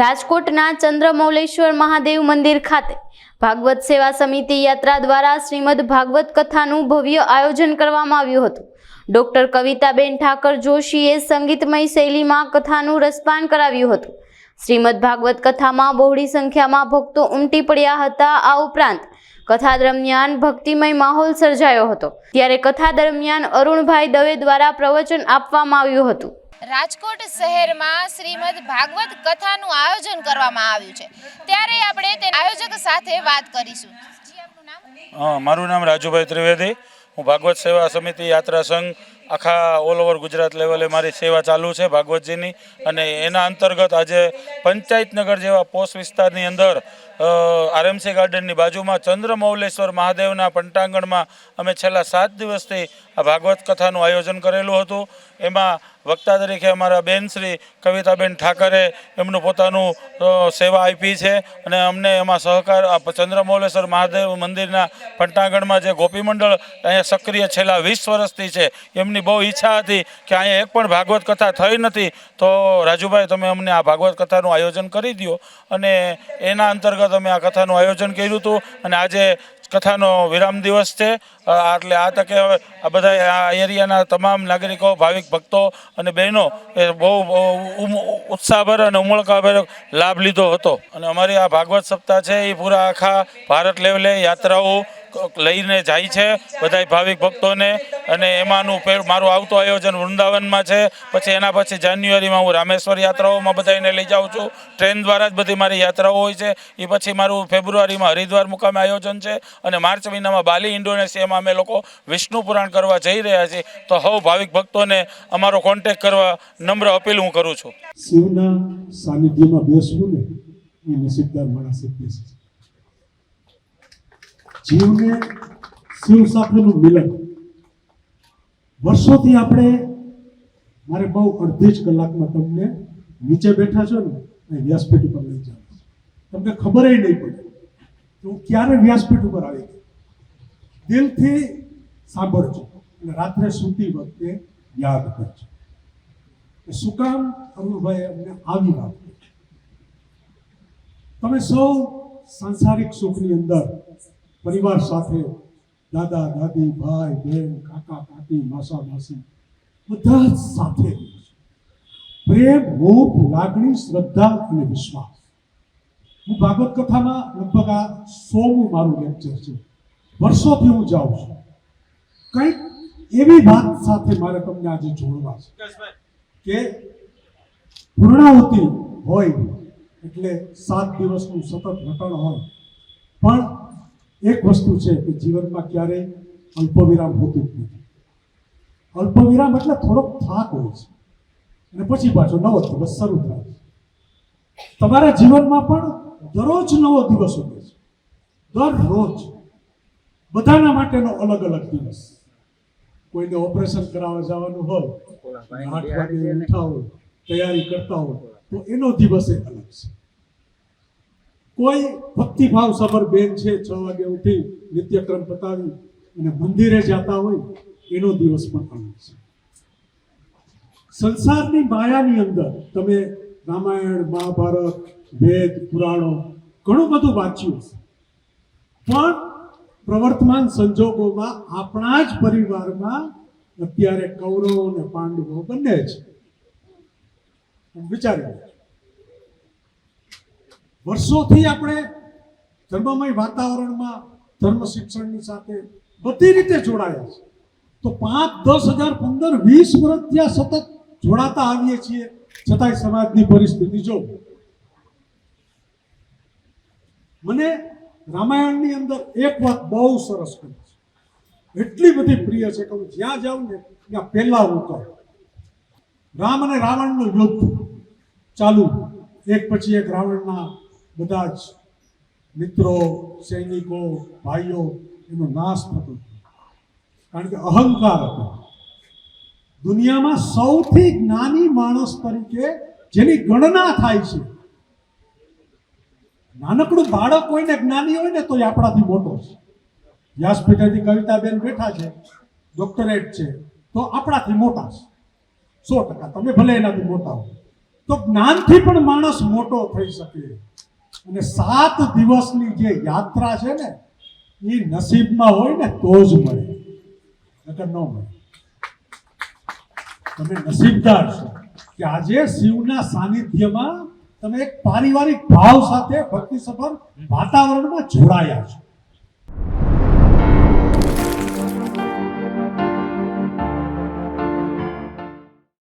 રાજકોટના ચંદ્રમૌલેશ્વર મહાદેવ મંદિર ખાતે ભાગવત સેવા સમિતિ યાત્રા દ્વારા શ્રીમદ ભાગવત કથાનું ભવ્ય આયોજન કરવામાં આવ્યું હતું. ડોક્ટર કવિતાબેન ઠાકર જોશીએ સંગીતમય શૈલીમાં કથાનું રસપાન કરાવ્યું હતું. શ્રીમદ ભાગવત કથામાં બહોળી સંખ્યામાં ભક્તો ઉમટી પડ્યા હતા. આ ઉપરાંત કથા દરમિયાન ભક્તિમય માહોલ સર્જાયો હતો. ત્યારે કથા દરમિયાન અરુણભાઈ દવે દ્વારા પ્રવચન આપવામાં આવ્યું હતું. રાજકોટ શહેરમાં શ્રીમદ ભાગવત કથાનું આયોજન કરવામાં આવ્યું છે. ત્યારે આપણે તે આયોજક સાથે વાત કરીશું. હા, મારું નામ રાજુભાઈ ત્રિવેદી. હું ભાગવત સેવા સમિતિ યાત્રા સંઘ આખા ઓલ ઓવર ગુજરાત લેવલે મારી સેવા ચાલુ છે ભાગવતજીની. અને એના અંતર્ગત આજે પંચાયતનગર જેવા પોસ્ટ વિસ્તારની અંદર આરએમસી ગાર્ડનની બાજુમાં ચંદ્રમૌલેશ્વર મહાદેવના પંટાંગણમાં અમે છેલ્લા સાત દિવસથી આ ભાગવત કથાનું આયોજન કરેલું હતું. એમાં વક્તા તરીકે અમારા બેન શ્રી કવિતાબેન ઠાકરે એમનું પોતાનું સેવા આપી છે અને અમને એમાં સહકાર ચંદ્રમૌલેશ્વર મહાદેવ મંદિરના પંટાંગણમાં જે ગોપી મંડળ અહીંયા સક્રિય છેલ્લા વીસ વર્ષથી છે, એમની બહુ ઈચ્છા હતી કે અહીંયા એક પણ ભાગવત કથા થઈ નથી, તો રાજુભાઈ તમે અમને આ ભાગવત કથાનું આયોજન કરી દો અને એના અંતર્ગત અમે આ કથાનું આયોજન કર્યું હતું અને આજે કથાનો વિરામ દિવસ છે. એટલે આ તકે આ બધા આ એરિયાના તમામ નાગરિકો, ભાવિક ભક્તો અને બહેનો એ બહુ ઉત્સાહભર અને ઉમળકાભર લાભ લીધો હતો. અને અમારી આ ભાગવત સપ્તાહ છે, એ પૂરા આખા ભારત લેવલે યાત્રાઓ લઈને જાય છે બધા ભાવિક ભક્તોને. અને એમાંનું મારું આવતું આયોજન વૃંદાવનમાં છે. પછી એના પછી જાન્યુઆરીમાં હું રામેશ્વર યાત્રાઓમાં બધાને લઈ જાઉં છું. ટ્રેન દ્વારા જ બધી મારી યાત્રાઓ હોય છે. એ પછી મારું ફેબ્રુઆરીમાં હરિદ્વાર મુકામે આયોજન છે. અને માર્ચ મહિનામાં બાલી, ઇન્ડોનેશિયામાં અમે લોકો વિષ્ણુ પુરાણ કરવા જઈ રહ્યા છીએ. તો હવ ભાવિક ભક્તોને અમારો કોન્ટેક કરવા નમ્ર અપીલ હું કરું છું. શિવના સાનિધ્યમાં બેસવું ને એ નસીબદાર માણસ જીવને શિવ સાથેનું મિલન. વર્ષોથી આપણે, મારે બહુ અડધી જ કલાકમાં તમને નીચે બેઠા છો ને, અહીં વ્યાસપીઠ ઉપર લઈ જાઉં તમને ખબર નહીં પડે હું ક્યારે વ્યાસપીઠ ઉપર આવી ગયો. દિલથી સાંભળજો અને રાત્રે સૂતી વખતે યાદ કરજો. શું કામ? અરુણભાઈ અમને આવી વાત? તમે સૌ સાંસારિક સુખની અંદર પરિવાર સાથે દાદા દાદી ભાઈ બહેન કાકા કાકી માસા માસી બધા જ સાથે. પ્રેમ મોહ લાગણી શ્રદ્ધા અને વિશ્વાસ. હું ભાગવત કથામાં લગભગ આ સોમું મારું લેક્ચર છે. વર્ષોથી હું જાઉં છું. કંઈક એવી વાત સાથે મારે તમને આજે જોડવા છે કે પૂર્ણાહુતિ હોય એટલે સાત દિવસનું સતત રટણ હોય. પણ એક વસ્તુ છે કે જીવનમાં ક્યારેય અલ્પવિરામ હોતું જ નથી. અલ્પવિરામ એટલે થોડોક થાક હોય છે. અને પછી પાછો નવો દિવસ શરૂ થાય છે. તમારા જીવનમાં પણ દરરોજ નવો દિવસ હોય છે. દરરોજ. બધાના માટેનો અલગ અલગ દિવસ. કોઈને ઓપરેશન કરાવવા જવાનું હોય આઠ વાગે ઉઠાવો તૈયારી કરતા હોય તો એનો દિવસ એ અલગ છે. કોઈ ભક્તિભાવ સભર બેન છે, છ વાગે ઉઠી નિત્યક્રમ પતાવી અને મંદિરે જતા હોય, એનો દિવસ પણ અલગ છે. સંસારની માયાની અંદર તમે રામાયણ, મહાભારત, વેદ, પુરાણો ઘણું બધું વાંચ્યું હશે. પણ પ્રવર્તમાન સંજોગોમાં આપણા જ પરિવારમાં અત્યારે કૌરવો અને પાંડવો બંને છે. વિચારી. વર્ષોથી આપણે ધર્મમય વાતાવરણમાં ધર્મ શિક્ષણની સાથે બધી રીતે જોડાયા છે. તો પાંચ, દસ હજાર પંદર, વીસ વર્ષ ત્યાં સતત જોડાતા આવીએ છીએ, છતાંય સમાજની પરિસ્થિતિ જો મને રામાયણની અંદર એક વાત બહુ સરસ કરી છે. એટલી બધી પ્રિય છે કે હું જ્યાં જાઉં ને ત્યાં પહેલા હું કહું રામ અને રાવણનું યુદ્ધ ચાલુ. એક પછી એક રાવણના બધા જ મિત્રો, સૈનિકો, ભાઈઓ, એનો નાશ થતો. કારણ કે અહંકાર હતો. દુનિયામાં સૌથી જ્ઞાની માણસ તરીકે જેની ગણના થાય છે, નાનકડું બાળક હોય ને જ્ઞાની હોય ને તો એ આપણાથી મોટો છે. વ્યાસપીઠાથી કવિતાબેન બેઠા છે, ડોક્ટરેટ છે, તો આપણાથી મોટા છે. સો ટકા, તમે ભલે એનાથી મોટા હો. તો જ્ઞાનથી પણ માણસ મોટો થઈ શકે. અને સાત દિવસની જે યાત્રા છે ને એ નસીબમાં હોય ને, તો જ મળે. નકર ન મળે. તમે નસીબદાર છો. કે આજે શિવના સાનિધ્યમાં તમે એક પારિવારિક ભાવ સાથે ભક્તિ સફર વાતાવરણમાં જોડાયા છો.